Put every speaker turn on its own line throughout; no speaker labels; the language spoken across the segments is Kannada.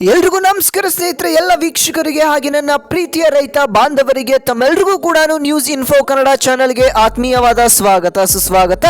ಎಲ್ರಿಗೂ ನಮಸ್ಕಾರ ಸ್ನೇಹಿತರೆ, ಎಲ್ಲ ವೀಕ್ಷಕರಿಗೆ ಹಾಗೆ ನನ್ನ ಪ್ರೀತಿಯ ರೈತ ಬಾಂಧವರಿಗೆ, ತಮ್ಮೆಲ್ರಿಗೂ ಕೂಡ ನ್ಯೂಸ್ ಇನ್ಫೋ ಕನ್ನಡ ಚಾನೆಲ್ಗೆ ಆತ್ಮೀಯವಾದ ಸ್ವಾಗತ, ಸುಸ್ವಾಗತ.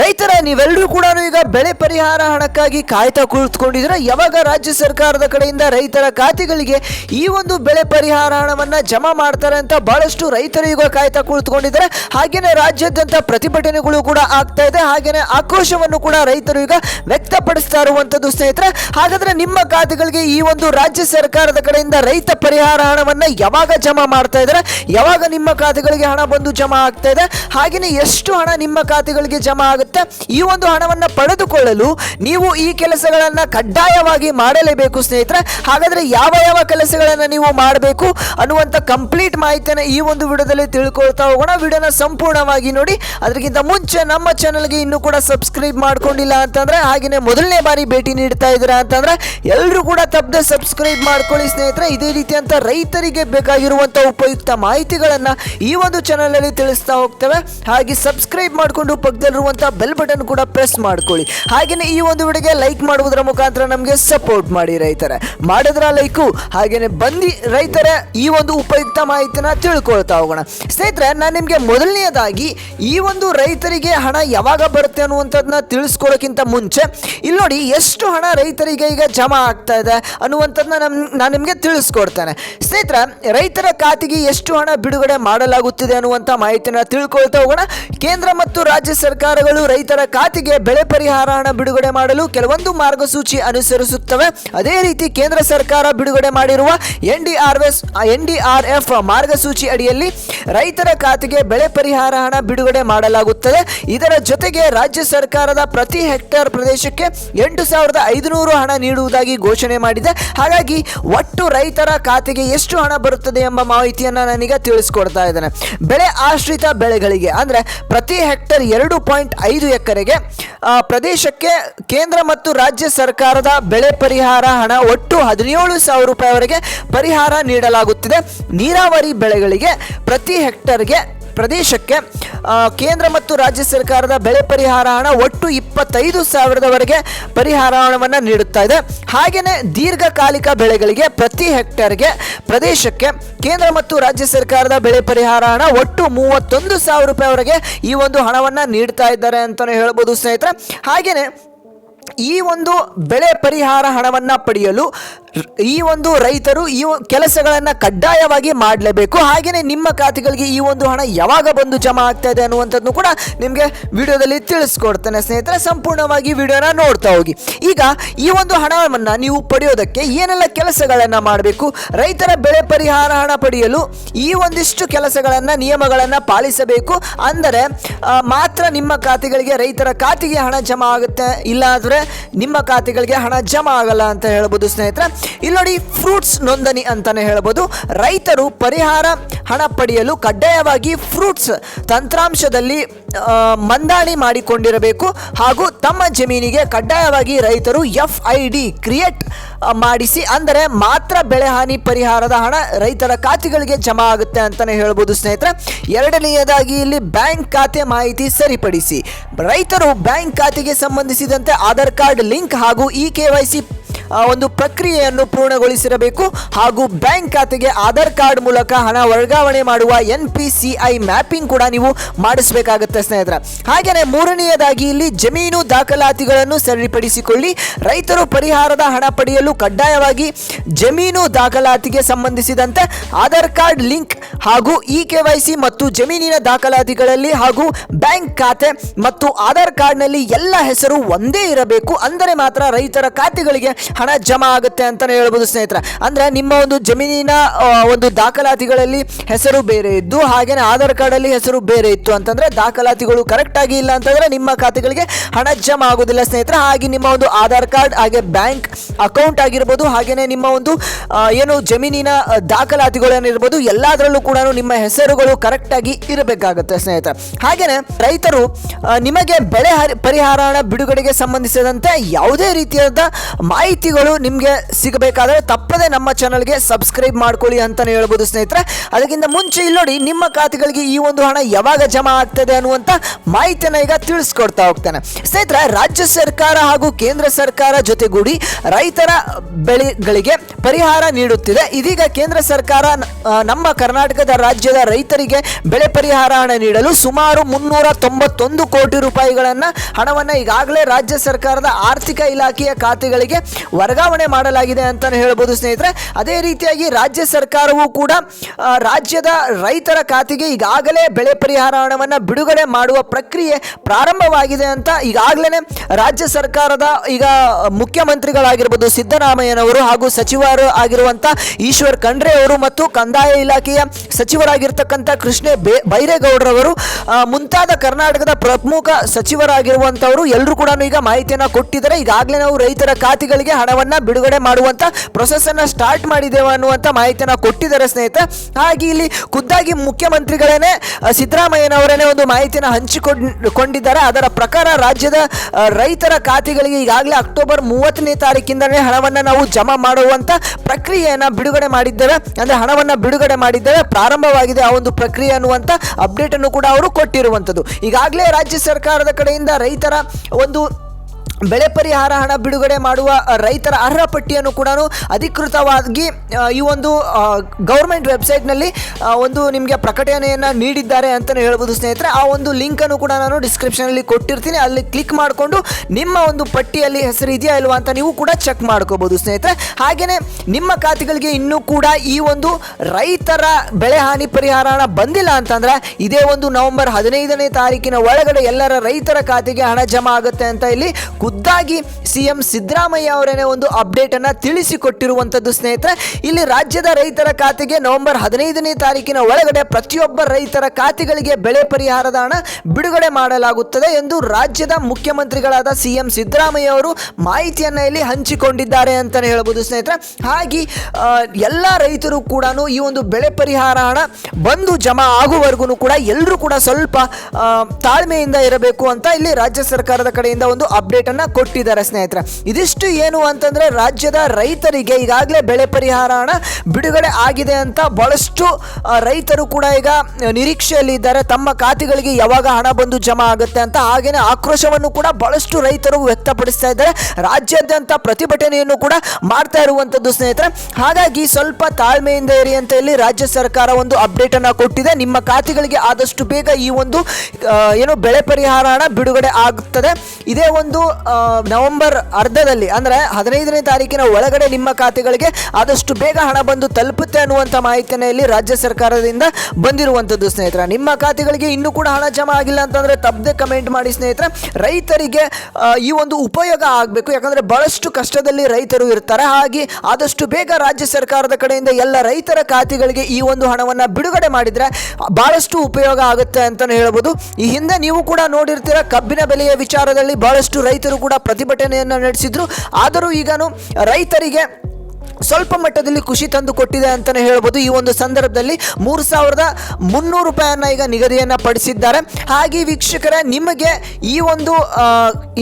ರೈತರ ನೀವೆಲ್ಲರೂ ಕೂಡ ಈಗ ಬೆಳೆ ಪರಿಹಾರ ಹಣಕ್ಕಾಗಿ ಕಾಯ್ತಾ ಕುಳಿತುಕೊಂಡಿದ್ರೆ ಯಾವಾಗ ರಾಜ್ಯ ಸರ್ಕಾರದ ಕಡೆಯಿಂದ ರೈತರ ಖಾತೆಗಳಿಗೆ ಈ ಒಂದು ಬೆಳೆ ಪರಿಹಾರ ಹಣವನ್ನು ಜಮಾ ಮಾಡ್ತಾರೆ ಅಂತ ಬಹಳಷ್ಟು ರೈತರು ಈಗ ಕಾಯ್ತಾ ಕುಳಿತುಕೊಂಡಿದ್ದಾರೆ ಹಾಗೇನೆ ರಾಜ್ಯಾದ್ಯಂತ ಪ್ರತಿಭಟನೆಗಳು ಕೂಡ ಆಗ್ತಾ ಇದೆ. ಹಾಗೇನೆ ಆಕ್ರೋಶವನ್ನು ಕೂಡ ರೈತರು ಈಗ ವ್ಯಕ್ತಪಡಿಸ್ತಾ ಇರುವಂತದ್ದು ಸ್ನೇಹಿತರೆ. ಹಾಗಾದ್ರೆ ನಿಮ್ಮ ಖಾತೆಗಳಿಗೆ ಈ ಒಂದು ರಾಜ್ಯ ಸರ್ಕಾರದ ಕಡೆಯಿಂದ ರೈತ ಪರಿಹಾರ ಹಣವನ್ನು ಯಾವಾಗ ಜಮಾ ಮಾಡ್ತಾ ಇದ್ದಾರೆ, ಯಾವಾಗ ನಿಮ್ಮ ಖಾತೆಗಳಿಗೆ ಹಣ ಬಂದು ಜಮಾ ಆಗ್ತಾ ಇದೆ ಹಾಗೆಯೇ ಎಷ್ಟು ಹಣ ನಿಮ್ಮ ಖಾತೆಗಳಿಗೆ ಜಮಾ ಆಗುತ್ತೆ, ಈ ಒಂದು ಹಣವನ್ನು ಪಡೆದುಕೊಳ್ಳಲು ನೀವು ಈ ಕೆಲಸಗಳನ್ನು ಕಡ್ಡಾಯವಾಗಿ ಮಾಡಲೇಬೇಕು ಸ್ನೇಹಿತರೆ. ಹಾಗಾದರೆ ಯಾವ ಯಾವ ಕೆಲಸಗಳನ್ನು ನೀವು ಮಾಡಬೇಕು ಅನ್ನುವಂಥ ಕಂಪ್ಲೀಟ್ ಮಾಹಿತಿಯನ್ನು ಈ ಒಂದು ವಿಡಿಯೋದಲ್ಲಿ ತಿಳ್ಕೊಳ್ತಾ ಹೋಗೋಣ. ವಿಡಿಯೋನ ಸಂಪೂರ್ಣವಾಗಿ ನೋಡಿ. ಅದಕ್ಕಿಂತ ಮುಂಚೆ ನಮ್ಮ ಚಾನಲ್ಗೆ ಇನ್ನೂ ಕೂಡ ಸಬ್ಸ್ಕ್ರೈಬ್ ಮಾಡ್ಕೊಂಡಿಲ್ಲ ಅಂತಂದ್ರೆ ಹಾಗೆಯೇ ಮೊದಲನೇ ಬಾರಿ ಭೇಟಿ ನೀಡ್ತಾ ಇದ್ದೀರಾ ಅಂತಂದ್ರೆ ಎಲ್ಲರೂ ಕೂಡ ಸಬ್ಸ್ಕ್ರೈಬ್ ಮಾಡ್ಕೊಳ್ಳಿ ಸ್ನೇಹಿತರೆ. ಇದೇ ರೀತಿಯಂತ ರೈತರಿಗೆ ಬೇಕಾಗಿರುವಂತ ಉಪಯುಕ್ತ ಮಾಹಿತಿಗಳನ್ನ ಈ ಒಂದು ಚಾನಲ್ ಅಲ್ಲಿ ತಿಳಿಸ್ತಾ ಹೋಗ್ತೇವೆ. ಹಾಗೆ ಸಬ್ಸ್ಕ್ರೈಬ್ ಮಾಡಿಕೊಂಡು ಪಕ್ಕದಲ್ಲಿರುವಂತ ಬೆಲ್ ಬಟನ್ ಕೂಡ ಪ್ರೆಸ್ ಮಾಡ್ಕೊಳ್ಳಿ. ಹಾಗೆಯೇ ಈ ಒಂದು ವಿಡಿಯೋಗೆ ಲೈಕ್ ಮಾಡುವುದರ ಮುಖಾಂತರ ನಮಗೆ ಸಪೋರ್ಟ್ ಮಾಡಿ ರೈತರ. ಮಾಡಿದ್ರ ಲೈಕು ಹಾಗೇನೆ ಬಂದಿ ರೈತರ ಈ ಒಂದು ಉಪಯುಕ್ತ ಮಾಹಿತಿನ ತಿಳ್ಕೊಳ್ತಾ ಹೋಗೋಣ. ಸ್ನೇಹಿತರೆ, ನಾನು ನಿಮಗೆ ಮೊದಲನೆಯದಾಗಿ ಈ ಒಂದು ರೈತರಿಗೆ ಹಣ ಯಾವಾಗ ಬರುತ್ತೆ ಅನ್ನುವಂಥದ್ದನ್ನ ತಿಳಿಸ್ಕೊಡೋಕ್ಕಿಂತ ಮುಂಚೆ ಇಲ್ಲಿ ನೋಡಿ ಎಷ್ಟು ಹಣ ರೈತರಿಗೆ ಈಗ ಜಮಾ ಆಗ್ತಾ ಇದೆ? ಅನ್ನುವಂಥದ್ದನ್ನ ನಮ್ ನಾನು ನಿಮಗೆ ತಿಳಿಸ್ಕೊಡ್ತೇನೆ. ಸ್ನೇಹಿತರ, ರೈತರ ಖಾತೆಗೆ ಎಷ್ಟು ಹಣ ಬಿಡುಗಡೆ ಮಾಡಲಾಗುತ್ತಿದೆ ಅನ್ನುವಂಥ ಮಾಹಿತಿನ ತಿಳ್ಕೊಳ್ತಾ ಹೋಗೋಣ. ಕೇಂದ್ರ ಮತ್ತು ರಾಜ್ಯ ಸರ್ಕಾರಗಳು ರೈತರ ಖಾತೆಗೆ ಬೆಳೆ ಪರಿಹಾರ ಹಣ ಬಿಡುಗಡೆ ಮಾಡಲು ಕೆಲವೊಂದು ಮಾರ್ಗಸೂಚಿ ಅನುಸರಿಸುತ್ತವೆ. ಅದೇ ರೀತಿ ಕೇಂದ್ರ ಸರ್ಕಾರ ಬಿಡುಗಡೆ ಮಾಡಿರುವ N D R S, N D R F ಮಾರ್ಗಸೂಚಿ ಅಡಿಯಲ್ಲಿ ರೈತರ ಖಾತೆಗೆ ಬೆಳೆ ಪರಿಹಾರ ಹಣ ಬಿಡುಗಡೆ ಮಾಡಲಾಗುತ್ತದೆ. ಇದರ ಜೊತೆಗೆ ರಾಜ್ಯ ಸರ್ಕಾರದ ಪ್ರತಿ ಹೆಕ್ಟೇರ್ ಪ್ರದೇಶಕ್ಕೆ ಎಂಟು ಸಾವಿರದ ಐದುನೂರು ಹಣ ನೀಡುವುದಾಗಿ ಘೋಷಣೆ ಮಾಡಿದೆ. ಹಾಗಾಗಿ ಒಟ್ಟು ರೈತರ ಖಾತೆಗೆ ಎಷ್ಟು ಹಣ ಬರುತ್ತದೆ ಎಂಬ ಮಾಹಿತಿಯನ್ನು ನನಗೆ ತಿಳಿಸ್ಕೊಡ್ತಾ ಇದ್ದಾನೆ. ಬೆಳೆ ಆಶ್ರಿತ ಬೆಳೆಗಳಿಗೆ ಅಂದರೆ ಪ್ರತಿ ಹೆಕ್ಟರ್ ಎರಡು ಪಾಯಿಂಟ್ ಐದು ಎಕರೆಗೆ ಪ್ರದೇಶಕ್ಕೆ ಕೇಂದ್ರ ಮತ್ತು ರಾಜ್ಯ ಸರ್ಕಾರದ ಬೆಳೆ ಪರಿಹಾರ ಹಣ ಒಟ್ಟು ಹದಿನೇಳು ಸಾವಿರ ರೂಪಾಯಿವರೆಗೆ ಪರಿಹಾರ ನೀಡಲಾಗುತ್ತಿದೆ. ನೀರಾವರಿ ಬೆಳೆಗಳಿಗೆ ಪ್ರತಿ ಹೆಕ್ಟರ್ಗೆ ಪ್ರದೇಶಕ್ಕೆ ಕೇಂದ್ರ ಮತ್ತು ರಾಜ್ಯ ಸರ್ಕಾರದ ಬೆಳೆ ಪರಿಹಾರ ಹಣ ಒಟ್ಟು ಇಪ್ಪತ್ತೈದು ಸಾವಿರದವರೆಗೆ ಪರಿಹಾರ ಹಣವನ್ನು ನೀಡುತ್ತಾ ಇದೆ. ಹಾಗೆಯೇ ದೀರ್ಘಕಾಲಿಕ ಬೆಳೆಗಳಿಗೆ ಪ್ರತಿ ಹೆಕ್ಟರ್ಗೆ ಪ್ರದೇಶಕ್ಕೆ ಕೇಂದ್ರ ಮತ್ತು ರಾಜ್ಯ ಸರ್ಕಾರದ ಬೆಳೆ ಪರಿಹಾರ ಹಣ ಒಟ್ಟು ಮೂವತ್ತೊಂದು ಸಾವಿರ ರೂಪಾಯಿವರೆಗೆ ಈ ಒಂದು ಹಣವನ್ನು ನೀಡ್ತಾ ಇದ್ದಾರೆ ಅಂತಲೇ ಹೇಳ್ಬೋದು ಸ್ನೇಹಿತರೆ. ಹಾಗೆಯೇ ಈ ಒಂದು ಬೆಳೆ ಪರಿಹಾರ ಹಣವನ್ನು ಪಡೆಯಲು ಈ ಒಂದು ರೈತರು ಈ ಕೆಲಸಗಳನ್ನು ಕಡ್ಡಾಯವಾಗಿ ಮಾಡಲೇಬೇಕು. ಹಾಗೆಯೇ ನಿಮ್ಮ ಖಾತೆಗಳಿಗೆ ಈ ಒಂದು ಹಣ ಯಾವಾಗ ಬಂದು ಜಮಾ ಆಗ್ತಾ ಇದೆ ಅನ್ನುವಂಥದ್ದು ಕೂಡ ನಿಮಗೆ ವಿಡಿಯೋದಲ್ಲಿ ತಿಳಿಸ್ಕೊಡ್ತೇನೆ ಸ್ನೇಹಿತರೆ. ಸಂಪೂರ್ಣವಾಗಿ ವಿಡಿಯೋನ ನೋಡ್ತಾ ಹೋಗಿ. ಈಗ ಈ ಒಂದು ಹಣವನ್ನು ನೀವು ಪಡೆಯೋದಕ್ಕೆ ಏನೆಲ್ಲ ಕೆಲಸಗಳನ್ನು ಮಾಡಬೇಕು? ರೈತರ ಬೆಳೆ ಪರಿಹಾರ ಹಣ ಪಡೆಯಲು ಈ ಒಂದಿಷ್ಟು ಕೆಲಸಗಳನ್ನು, ನಿಯಮಗಳನ್ನು ಪಾಲಿಸಬೇಕು. ಅಂದರೆ ಮಾತ್ರ ನಿಮ್ಮ ಖಾತೆಗಳಿಗೆ ರೈತರ ಖಾತೆಗೆ ಹಣ ಜಮಾ ಆಗುತ್ತೆ, ಇಲ್ಲಾದರೆ ನಿಮ್ಮ ಖಾತೆಗಳಿಗೆ ಹಣ ಜಮಾ ಆಗಲ್ಲ ಅಂತ ಹೇಳ್ಬೋದು ಸ್ನೇಹಿತರೆ. ಇಲ್ಲಿ ನೋಡಿ ಫ್ರೂಟ್ಸ್ ನೋಂದಣಿ ಅಂತಾನೆ ಹೇಳ್ಬೋದು. ರೈತರು ಪರಿಹಾರ ಹಣ ಪಡೆಯಲು ಕಡ್ಡಾಯವಾಗಿ ಫ್ರೂಟ್ಸ್ ತಂತ್ರಾಂಶದಲ್ಲಿ ಮಂದಾಣಿ ಮಾಡಿಕೊಂಡಿರಬೇಕು. ಹಾಗೂ ತಮ್ಮ ಜಮೀನಿಗೆ ಕಡ್ಡಾಯವಾಗಿ ರೈತರು ಎಫ್ ಐ ಡಿ ಕ್ರಿಯೇಟ್ ಮಾಡಿಸಿ, ಅಂದರೆ ಮಾತ್ರ ಬೆಳೆ ಹಾನಿ ಪರಿಹಾರದ ಹಣ ರೈತರ ಖಾತೆಗಳಿಗೆ ಜಮಾ ಆಗುತ್ತೆ ಅಂತಲೇ ಹೇಳ್ಬೋದು ಸ್ನೇಹಿತರೆ. ಎರಡನೆಯದಾಗಿ ಇಲ್ಲಿ ಬ್ಯಾಂಕ್ ಖಾತೆ ಮಾಹಿತಿ ಸರಿಪಡಿಸಿ. ರೈತರು ಬ್ಯಾಂಕ್ ಖಾತೆಗೆ ಸಂಬಂಧಿಸಿದಂತೆ ಆಧಾರ್ ಕಾರ್ಡ್ ಲಿಂಕ್ ಹಾಗೂ ಇ ಕೆ ವೈ ಸಿ ಒಂದು ಪ್ರಕ್ರಿಯೆಯನ್ನು ಪೂರ್ಣಗೊಳಿಸಿರಬೇಕು. ಹಾಗೂ ಬ್ಯಾಂಕ್ ಖಾತೆಗೆ ಆಧಾರ್ ಕಾರ್ಡ್ ಮೂಲಕ ಹಣ ವರ್ಗಾವಣೆ ಮಾಡುವ N P C I mapping ಕೂಡ ನೀವು ಮಾಡಿಸಬೇಕಾಗುತ್ತೆ ಸ್ನೇಹಿತರೆ. ಹಾಗೆಯೇ ಮೂರನೆಯದಾಗಿ ಇಲ್ಲಿ ಜಮೀನು ದಾಖಲಾತಿಗಳನ್ನು ಸರಿಪಡಿಸಿಕೊಳ್ಳಿ. ರೈತರು ಪರಿಹಾರದ ಹಣ ಪಡೆಯಲು ಕಡ್ಡಾಯವಾಗಿ ಜಮೀನು ದಾಖಲಾತಿಗೆ ಸಂಬಂಧಿಸಿದಂತೆ ಆಧಾರ್ ಕಾರ್ಡ್ ಲಿಂಕ್ ಹಾಗೂ ಇ ಕೆ ವೈ ಸಿ ಮತ್ತು ಜಮೀನಿನ ದಾಖಲಾತಿಗಳಲ್ಲಿ ಹಾಗೂ ಬ್ಯಾಂಕ್ ಖಾತೆ ಮತ್ತು ಆಧಾರ್ ಕಾರ್ಡ್ನಲ್ಲಿ ಎಲ್ಲ ಹೆಸರು ಒಂದೇ ಇರಬೇಕು. ಅಂದರೆ ಮಾತ್ರ ರೈತರ ಖಾತೆಗಳಿಗೆ ಹಣ ಜಮಾ ಆಗುತ್ತೆ ಅಂತಲೇ ಹೇಳ್ಬೋದು ಸ್ನೇಹಿತರೆ. ಅಂದರೆ ನಿಮ್ಮ ಒಂದು ಜಮೀನಿನ ಒಂದು ದಾಖಲಾತಿಗಳಲ್ಲಿ ಹೆಸರು ಬೇರೆ ಇದ್ದು ಹಾಗೆಯೇ ಆಧಾರ್ ಕಾರ್ಡಲ್ಲಿ ಹೆಸರು ಬೇರೆ ಇತ್ತು ಅಂತಂದರೆ ದಾಖಲಾತಿಗಳು ಕರೆಕ್ಟಾಗಿ ಇಲ್ಲ ಅಂತಂದರೆ ನಿಮ್ಮ ಖಾತೆಗಳಿಗೆ ಹಣ ಜಮಾ ಆಗೋದಿಲ್ಲ ಸ್ನೇಹಿತರೆ. ಹಾಗೆ ನಿಮ್ಮ ಒಂದು ಆಧಾರ್ ಕಾರ್ಡ್, ಹಾಗೆ ಬ್ಯಾಂಕ್ ಅಕೌಂಟ್ ಆಗಿರ್ಬೋದು ಹಾಗೆಯೇ ನಿಮ್ಮ ಒಂದು ಏನು ಜಮೀನಿನ ದಾಖಲಾತಿಗಳು ದಾಖಲಾತಿಗಳೇನಿರ್ಬೋದು ಎಲ್ಲದರಲ್ಲೂ ಕೂಡ ನಿಮ್ಮ ಹೆಸರುಗಳು ಕರೆಕ್ಟಾಗಿ ಇರಬೇಕಾಗುತ್ತೆ ಸ್ನೇಹಿತರೆ. ಹಾಗೆಯೇ ರೈತರು ನಿಮಗೆ ಬೆಳೆ ಹರಿ- ಪರಿಹಾರ ಬಿಡುಗಡೆಗೆ ಸಂಬಂಧಿಸಿದಂತೆ ಯಾವುದೇ ರೀತಿಯಾದ ಮಾಹಿತಿ ಮಾಹಿತಿಗಳು ನಿಮಗೆ ಸಿಗಬೇಕಾದ್ರೆ ತಪ್ಪದೆ ನಮ್ಮ ಚಾನಲ್ಗೆ ಸಬ್ಸ್ಕ್ರೈಬ್ ಮಾಡ್ಕೊಳ್ಳಿ ಅಂತಲೇ ಹೇಳ್ಬೋದು ಸ್ನೇಹಿತರೆ. ಅದಕ್ಕಿಂತ ಮುಂಚೆ ಇಲ್ಲಿ ನೋಡಿ, ನಿಮ್ಮ ಖಾತೆಗಳಿಗೆ ಈ ಒಂದು ಹಣ ಯಾವಾಗ ಜಮಾ ಆಗ್ತದೆ ಅನ್ನುವಂಥ ಮಾಹಿತಿಯನ್ನು ಈಗ ತಿಳಿಸ್ಕೊಡ್ತಾ ಹೋಗ್ತಾನೆ. ಸ್ನೇಹಿತರೆ, ರಾಜ್ಯ ಸರ್ಕಾರ ಹಾಗೂ ಕೇಂದ್ರ ಸರ್ಕಾರ ಜೊತೆಗೂಡಿ ರೈತರ ಬೆಳೆಗಳಿಗೆ ಪರಿಹಾರ ನೀಡುತ್ತಿದೆ. ಇದೀಗ ಕೇಂದ್ರ ಸರ್ಕಾರ ನಮ್ಮ ಕರ್ನಾಟಕದ ರಾಜ್ಯದ ರೈತರಿಗೆ ಬೆಳೆ ಪರಿಹಾರ ಹಣ ನೀಡಲು ಸುಮಾರು ಮುನ್ನೂರ ತೊಂಬತ್ತೊಂದು ಕೋಟಿ ರೂಪಾಯಿಗಳನ್ನು ಹಣವನ್ನು ಈಗಾಗಲೇ ರಾಜ್ಯ ಸರ್ಕಾರದ ಆರ್ಥಿಕ ಇಲಾಖೆಯ ಖಾತೆಗಳಿಗೆ ವರ್ಗಾವಣೆ ಮಾಡಲಾಗಿದೆ ಅಂತಲೇ ಹೇಳ್ಬೋದು ಸ್ನೇಹಿತರೆ. ಅದೇ ರೀತಿಯಾಗಿ ರಾಜ್ಯ ಸರ್ಕಾರವು ಕೂಡ ರಾಜ್ಯದ ರೈತರ ಖಾತೆಗೆ ಈಗಾಗಲೇ ಬೆಳೆ ಪರಿಹಾರ ಹಣವನ್ನು ಬಿಡುಗಡೆ ಮಾಡುವ ಪ್ರಕ್ರಿಯೆ ಪ್ರಾರಂಭವಾಗಿದೆ ಅಂತ ಈಗಾಗಲೇ ರಾಜ್ಯ ಸರ್ಕಾರದ ಈಗ ಮುಖ್ಯಮಂತ್ರಿಗಳಾಗಿರ್ಬೋದು ಸಿದ್ದರಾಮಯ್ಯನವರು ಹಾಗೂ ಸಚಿವರು ಆಗಿರುವಂಥ ಈಶ್ವರ್ ಖಂಡ್ರೆ ಅವರು ಮತ್ತು ಕಂದಾಯ ಇಲಾಖೆಯ ಸಚಿವರಾಗಿರ್ತಕ್ಕಂಥ ಕೃಷ್ಣ ಬೇ, ಬೈರೇಗೌಡರವರು ಮುಂತಾದ ಕರ್ನಾಟಕದ ಪ್ರಮುಖ ಸಚಿವರಾಗಿರುವಂಥವರು ಎಲ್ಲರೂ ಕೂಡ ಈಗ ಮಾಹಿತಿಯನ್ನು ಕೊಟ್ಟಿದ್ದಾರೆ. ಈಗಾಗಲೇ ನಾವು ರೈತರ ಖಾತೆಗಳಿಗೆ ಹಣವನ್ನು ಬಿಡುಗಡೆ ಮಾಡುವಂಥ ಪ್ರೊಸೆಸನ್ನು ಸ್ಟಾರ್ಟ್ ಮಾಡಿದ್ದೇವೆ ಅನ್ನುವಂಥ ಮಾಹಿತಿಯನ್ನು ಕೊಟ್ಟಿದ್ದಾರೆ ಸ್ನೇಹಿತ ಹಾಗೆ ಇಲ್ಲಿ ಖುದ್ದಾಗಿ ಮುಖ್ಯಮಂತ್ರಿಗಳೇನೆ ಸಿದ್ದರಾಮಯ್ಯನವರೇ ಒಂದು ಮಾಹಿತಿಯನ್ನು ಹಂಚಿಕೊಂಡಿದ್ದಾರೆ ಕೊಂಡಿದ್ದಾರೆ. ಅದರ ಪ್ರಕಾರ ರಾಜ್ಯದ ರೈತರ ಖಾತೆಗಳಿಗೆ ಈಗಾಗಲೇ ಅಕ್ಟೋಬರ್ ಮೂವತ್ತನೇ ತಾರೀಕಿಂದಲೇ ಹಣವನ್ನು ನಾವು ಜಮಾ ಮಾಡುವಂಥ ಪ್ರಕ್ರಿಯೆಯನ್ನು ಬಿಡುಗಡೆ ಮಾಡಿದ್ದೇವೆ. ಅಂದರೆ ಹಣವನ್ನು ಬಿಡುಗಡೆ ಮಾಡಿದ್ದೇವೆ. ಪ್ರಾರಂಭವಾಗಿದೆ ಆ ಒಂದು ಪ್ರಕ್ರಿಯೆ ಅನ್ನುವಂಥ ಅಪ್ಡೇಟನ್ನು ಕೂಡ ಅವರು ಕೊಟ್ಟಿರುವಂಥದ್ದು ಈಗಾಗಲೇ ರಾಜ್ಯ ಸರ್ಕಾರದ ಕಡೆಯಿಂದ ರೈತರ ಒಂದು ಬೆಳೆ ಪರಿಹಾರ ಹಣ ಬಿಡುಗಡೆ ಮಾಡುವ ರೈತರ ಅರ್ಹ ಪಟ್ಟಿಯನ್ನು ಕೂಡ ಅಧಿಕೃತವಾಗಿ ಈ ಒಂದು ಗೌರ್ಮೆಂಟ್ ವೆಬ್ಸೈಟ್ನಲ್ಲಿ ಒಂದು ನಿಮಗೆ ಪ್ರಕಟಣೆಯನ್ನು ನೀಡಿದ್ದಾರೆ ಅಂತಲೇ ಹೇಳ್ಬೋದು ಸ್ನೇಹಿತರೆ. ಆ ಒಂದು ಲಿಂಕನ್ನು ಕೂಡ ನಾನು ಡಿಸ್ಕ್ರಿಪ್ಷನಲ್ಲಿ ಕೊಟ್ಟಿರ್ತೀನಿ. ಅಲ್ಲಿ ಕ್ಲಿಕ್ ಮಾಡಿಕೊಂಡು ನಿಮ್ಮ ಒಂದು ಪಟ್ಟಿಯಲ್ಲಿ ಹೆಸರು ಇದೆಯಾ ಇಲ್ವಾ ಅಂತ ನೀವು ಕೂಡ ಚೆಕ್ ಮಾಡ್ಕೋಬೋದು ಸ್ನೇಹಿತರೆ. ಹಾಗೆಯೇ ನಿಮ್ಮ ಖಾತೆಗಳಿಗೆ ಇನ್ನೂ ಕೂಡ ಈ ಒಂದು ರೈತರ ಬೆಳೆ ಹಾನಿ ಪರಿಹಾರ ಹಣ ಬಂದಿಲ್ಲ ಅಂತಂದರೆ, ಇದೇ ಒಂದು ನವೆಂಬರ್ ಹದಿನೈದನೇ ತಾರೀಕಿನ ಒಳಗಡೆ ಎಲ್ಲರ ರೈತರ ಖಾತೆಗೆ ಹಣ ಜಮಾ ಆಗುತ್ತೆ ಅಂತ ಇಲ್ಲಿ ಖುದ್ದಾಗಿ ಸಿ ಎಂ ಸಿದ್ದರಾಮಯ್ಯ ಅವರೇ ಒಂದು ಅಪ್ಡೇಟ್ ಅನ್ನ ತಿಳಿಸಿಕೊಟ್ಟಿರುವಂತದ್ದು ಸ್ನೇಹಿತರೆ, ಇಲ್ಲಿ ರಾಜ್ಯದ ರೈತರ ಖಾತೆಗೆ ನವೆಂಬರ್ ಹದಿನೈದನೇ ತಾರೀಕಿನ ಒಳಗಡೆ ಪ್ರತಿಯೊಬ್ಬ ರೈತರ ಖಾತೆಗಳಿಗೆ ಬೆಳೆ ಪರಿಹಾರದ ಹಣ ಬಿಡುಗಡೆ ಮಾಡಲಾಗುತ್ತದೆ ಎಂದು ರಾಜ್ಯದ ಮುಖ್ಯಮಂತ್ರಿಗಳಾದ ಸಿ ಎಂ ಸಿದ್ದರಾಮಯ್ಯ ಅವರು ಮಾಹಿತಿಯನ್ನು ಇಲ್ಲಿ ಹಂಚಿಕೊಂಡಿದ್ದಾರೆ ಅಂತಲೇ ಹೇಳ್ಬೋದು ಸ್ನೇಹಿತರೆ. ಹಾಗೆ ಎಲ್ಲ ರೈತರು ಕೂಡ ಈ ಒಂದು ಬೆಳೆ ಪರಿಹಾರ ಹಣ ಬಂದು ಜಮಾ ಆಗುವವರೆಗೂ ಕೂಡ ಎಲ್ಲರೂ ಕೂಡ ಸ್ವಲ್ಪ ತಾಳ್ಮೆಯಿಂದ ಇರಬೇಕು ಅಂತ ಇಲ್ಲಿ ರಾಜ್ಯ ಸರ್ಕಾರದ ಕಡೆಯಿಂದ ಒಂದು ಅಪ್ಡೇಟ್ ಕೊಟ್ಟಿದ್ದಾರೆ, ಸ್ನೇಹಿತರೆ. ಇದಿಷ್ಟು ಏನು ಅಂತಂದ್ರೆ ರಾಜ್ಯದ ರೈತರಿಗೆ ಈಗಾಗಲೇ ಬೆಳೆ ಪರಿಹಾರ ಹಣ ಬಿಡುಗಡೆ ಆಗಿದೆ ಅಂತ ಬಹಳಷ್ಟು ರೈತರು ಕೂಡ ಈಗ ನಿರೀಕ್ಷೆಯಲ್ಲಿ ಇದ್ದಾರೆ ತಮ್ಮ ಖಾತೆಗಳಿಗೆ ಯಾವಾಗ ಹಣ ಬಂದು ಜಮಾ ಆಗುತ್ತೆ ಅಂತ ಹಾಗೆಯೇ ಆಕ್ರೋಶವನ್ನು ಕೂಡ ಬಹಳಷ್ಟು ರೈತರು ವ್ಯಕ್ತಪಡಿಸ್ತಾ ಇದ್ದಾರೆ. ರಾಜ್ಯಾದ್ಯಂತ ಪ್ರತಿಭಟನೆಯನ್ನು ಕೂಡ ಮಾಡ್ತಾ ಇರುವಂಥದ್ದು ಸ್ನೇಹಿತರೆ. ಹಾಗಾಗಿ ಸ್ವಲ್ಪ ತಾಳ್ಮೆಯಿಂದ ಇರಿ ಅಂತ ಹೇಳಿ ರಾಜ್ಯ ಸರ್ಕಾರ ಒಂದು ಅಪ್ಡೇಟ್ ಅನ್ನ ಕೊಟ್ಟಿದೆ. ನಿಮ್ಮ ಖಾತೆಗಳಿಗೆ ಆದಷ್ಟು ಬೇಗ ಈ ಒಂದು ಏನು ಬೆಳೆ ಪರಿಹಾರ ಹಣ ಬಿಡುಗಡೆ ಆಗುತ್ತದೆ. ಇದೇ ಒಂದು ನವೆಂಬರ್ ಅರ್ಧದಲ್ಲಿ, ಅಂದರೆ ಹದಿನೈದನೇ ತಾರೀಕಿನ ಒಳಗಡೆ ನಿಮ್ಮ ಖಾತೆಗಳಿಗೆ ಆದಷ್ಟು ಬೇಗ ಹಣ ಬಂದು ತಲುಪುತ್ತೆ ಅನ್ನುವಂಥ ಮಾಹಿತಿಯಲ್ಲಿ ರಾಜ್ಯ ಸರ್ಕಾರದಿಂದ ಬಂದಿರುವಂಥದ್ದು, ಸ್ನೇಹಿತರೆ. ನಿಮ್ಮ ಖಾತೆಗಳಿಗೆ ಇನ್ನೂ ಕೂಡ ಹಣ ಜಮಾ ಆಗಿಲ್ಲ ಅಂತಂದರೆ ತಪ್ಪದೆ ಕಮೆಂಟ್ ಮಾಡಿ, ಸ್ನೇಹಿತರೆ. ರೈತರಿಗೆ ಈ ಒಂದು ಉಪಯೋಗ ಆಗಬೇಕು. ಯಾಕಂದರೆ ಬಹಳಷ್ಟು ಕಷ್ಟದಲ್ಲಿ ರೈತರು ಇರ್ತಾರೆ. ಹಾಗೆ ಆದಷ್ಟು ಬೇಗ ರಾಜ್ಯ ಸರ್ಕಾರದ ಕಡೆಯಿಂದ ಎಲ್ಲ ರೈತರ ಖಾತೆಗಳಿಗೆ ಈ ಒಂದು ಹಣವನ್ನು ಬಿಡುಗಡೆ ಮಾಡಿದರೆ ಬಹಳಷ್ಟು ಉಪಯೋಗ ಆಗುತ್ತೆ ಅಂತಲೇ ಹೇಳ್ಬೋದು. ಈ ಹಿಂದೆ ನೀವು ಕೂಡ ನೋಡಿರ್ತೀರ ಕಬ್ಬಿನ ಬೆಲೆಯ ವಿಚಾರದಲ್ಲಿ ಬಹಳಷ್ಟು ರೈತರು ಕೂಡ ಪ್ರತಿಭಟನೆಯನ್ನು ನಡೆಸಿದ್ರು. ಆದರೂ ಈಗನು ರೈತರಿಗೆ ಸ್ವಲ್ಪ ಮಟ್ಟದಲ್ಲಿ ಖುಷಿ ತಂದು ಕೊಟ್ಟಿದೆ ಅಂತಲೇ ಹೇಳ್ಬೋದು. ಈ ಒಂದು ಸಂದರ್ಭದಲ್ಲಿ ಮೂರು ಸಾವಿರದ ಮುನ್ನೂರು ರೂಪಾಯಿಯನ್ನು ಈಗ ನಿಗದಿಯನ್ನು ಪಡಿಸಿದ್ದಾರೆ. ಹಾಗೆ ವೀಕ್ಷಕರೇ, ನಿಮಗೆ ಈ ಒಂದು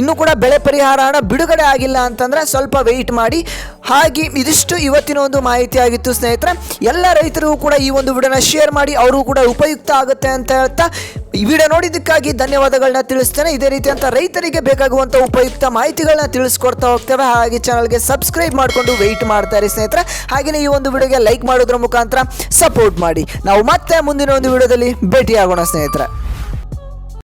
ಇನ್ನೂ ಕೂಡ ಬೆಳೆ ಪರಿಹಾರ ಹಣ ಬಿಡುಗಡೆ ಆಗಿಲ್ಲ ಅಂತಂದರೆ ಸ್ವಲ್ಪ ವೆಯ್ಟ್ ಮಾಡಿ. ಹಾಗೆ ಇದಿಷ್ಟು ಇವತ್ತಿನ ಒಂದು ಮಾಹಿತಿ ಆಗಿತ್ತು ಸ್ನೇಹಿತರೆ. ಎಲ್ಲ ರೈತರಿಗೂ ಕೂಡ ಈ ಒಂದು ವಿಡಿಯೋನ ಶೇರ್ ಮಾಡಿ. ಅವರು ಕೂಡ ಉಪಯುಕ್ತ ಆಗುತ್ತೆ ಅಂತ ಹೇಳ್ತಾ ಈ ವಿಡಿಯೋ ನೋಡಿದ್ದಕ್ಕಾಗಿ ಧನ್ಯವಾದಗಳನ್ನ ತಿಳಿಸ್ತೇನೆ. ಇದೇ ರೀತಿಯಂತ ರೈತರಿಗೆ ಬೇಕಾಗುವಂತ ಉಪಯುಕ್ತ ಮಾಹಿತಿಗಳನ್ನ ತಿಳಿಸ್ಕೊಡ್ತಾ ಹೋಗ್ತೇವೆ. ಹಾಗೆ ಚಾನಲ್ಗೆ ಸಬ್ಸ್ಕ್ರೈಬ್ ಮಾಡಿಕೊಂಡು ವೆಯ್ಟ್ ಮಾಡ್ತಾರೆ ಸ್ನೇಹಿತರೆ. ಹಾಗೆಯೇ ಈ ಒಂದು ವಿಡಿಯೋಗೆ ಲೈಕ್ ಮಾಡೋದ್ರ ಮುಖಾಂತರ ಸಪೋರ್ಟ್ ಮಾಡಿ. ನಾವು ಮತ್ತೆ ಮುಂದಿನ ಒಂದು ವಿಡಿಯೋದಲ್ಲಿ ಭೇಟಿಯಾಗೋಣ ಸ್ನೇಹಿತರೆ.